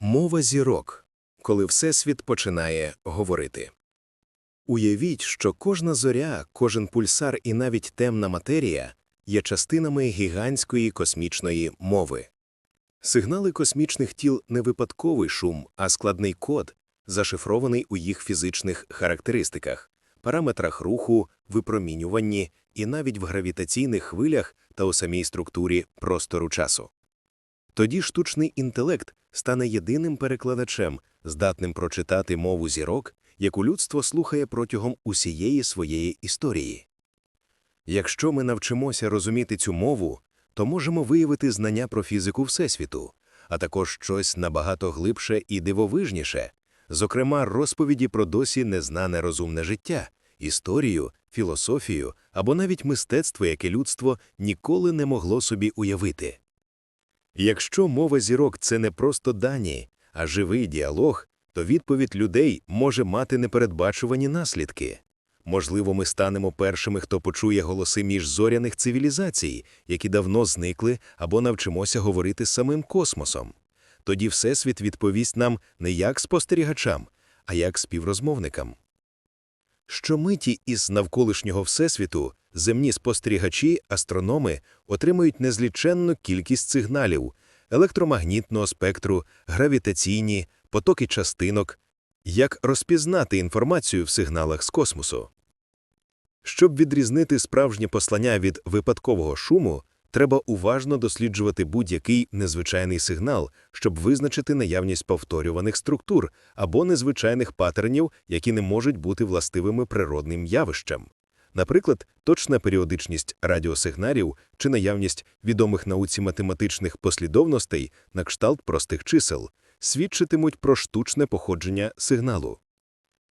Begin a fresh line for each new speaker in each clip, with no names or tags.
Мова зірок, коли Всесвіт починає говорити. Уявіть, що кожна зоря, кожен пульсар і навіть темна матерія є частинами гігантської космічної мови. Сигнали космічних тіл не випадковий шум, а складний код, зашифрований у їх фізичних характеристиках, параметрах руху, випромінюванні і навіть в гравітаційних хвилях та у самій структурі простору часу. Тоді штучний інтелект стане єдиним перекладачем, здатним прочитати мову зірок, яку людство слухає протягом усієї своєї історії. Якщо ми навчимося розуміти цю мову, то можемо виявити знання про фізику Всесвіту, а також щось набагато глибше і дивовижніше, зокрема, розповіді про досі незнане розумне життя, історію, філософію або навіть мистецтво, яке людство ніколи не могло собі уявити. Якщо мова зірок це не просто дані, а живий діалог, то відповідь людей може мати непередбачувані наслідки. Можливо, ми станемо першими, хто почує голоси міжзоряних цивілізацій, які давно зникли, або навчимося говорити самим космосом. Тоді Всесвіт відповість нам не як спостерігачам, а як співрозмовникам. Щомиті із навколишнього Всесвіту земні спостерігачі, астрономи отримують незліченну кількість сигналів електромагнітного спектру, гравітаційні, потоки частинок, як розпізнати інформацію в сигналах з космосу. Щоб відрізнити справжнє послання від випадкового шуму, треба уважно досліджувати будь-який незвичайний сигнал, щоб визначити наявність повторюваних структур або незвичайних патернів, які не можуть бути властивими природним явищам. Наприклад, точна періодичність радіосигналів чи наявність відомих науці математичних послідовностей на кшталт простих чисел свідчитимуть про штучне походження сигналу.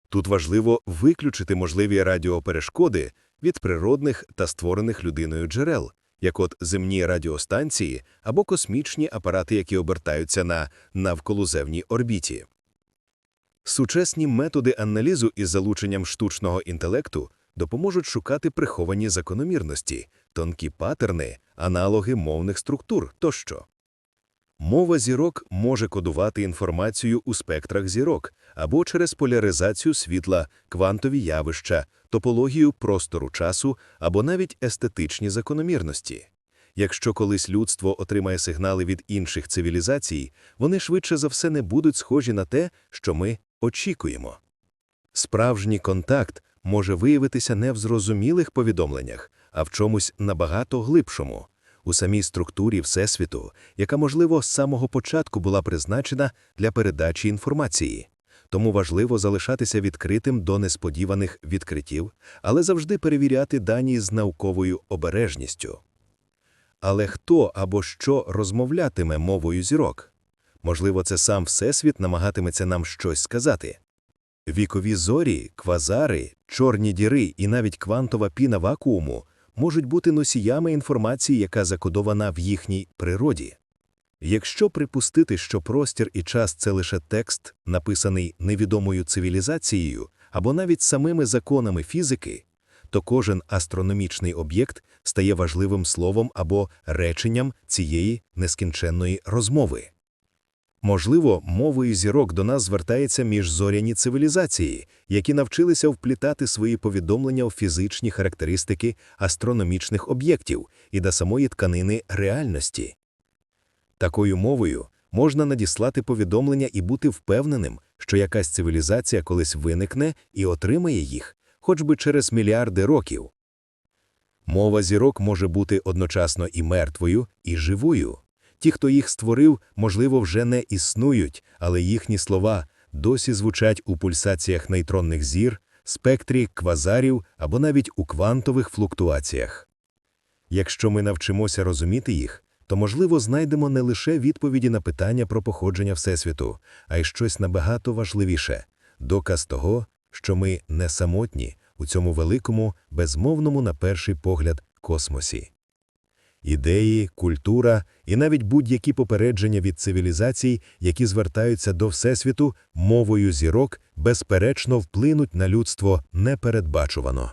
Тут важливо виключити можливі радіоперешкоди від природних та створених людиною джерел, як от земні радіостанції або космічні апарати, які обертаються на навколоземній орбіті. Сучасні методи аналізу із залученням штучного інтелекту допоможуть шукати приховані закономірності, тонкі патерни, аналоги мовних структур тощо. Мова зірок може кодувати інформацію у спектрах зірок або через поляризацію світла, квантові явища, топологію простору часу або навіть естетичні закономірності. Якщо колись людство отримає сигнали від інших цивілізацій, вони швидше за все не будуть схожі на те, що ми очікуємо. Справжній контакт може виявитися не в зрозумілих повідомленнях, а в чомусь набагато глибшому, у самій структурі Всесвіту, яка, можливо, з самого початку була призначена для передачі інформації. Тому важливо залишатися відкритим до несподіваних відкриттів, але завжди перевіряти дані з науковою обережністю. Але хто або що розмовлятиме мовою зірок? Можливо, це сам Всесвіт намагатиметься нам щось сказати. Вікові зорі, квазари, чорні діри і навіть квантова піна вакууму можуть бути носіями інформації, яка закодована в їхній природі. Якщо припустити, що простір і час це лише текст, написаний невідомою цивілізацією або навіть самими законами фізики, то кожен астрономічний об'єкт стає важливим словом або реченням цієї нескінченної розмови. Можливо, мовою зірок до нас звертаються міжзоряні цивілізації, які навчилися вплітати свої повідомлення у фізичні характеристики астрономічних об'єктів і до самої тканини реальності. Такою мовою можна надіслати повідомлення і бути впевненим, що якась цивілізація колись виникне і отримає їх, хоч би через мільярди років. Мова зірок може бути одночасно і мертвою, і живою. Ті, хто їх створив, можливо, вже не існують, але їхні слова досі звучать у пульсаціях нейтронних зір, спектрі квазарів або навіть у квантових флуктуаціях. Якщо ми навчимося розуміти їх, то, можливо, знайдемо не лише відповіді на питання про походження Всесвіту, а й щось набагато важливіше доказ того, що ми не самотні у цьому великому, безмовному, на перший погляд, космосі. Ідеї, культура і навіть будь-які попередження від цивілізацій, які звертаються до Всесвіту мовою зірок, безперечно вплинуть на людство непередбачувано.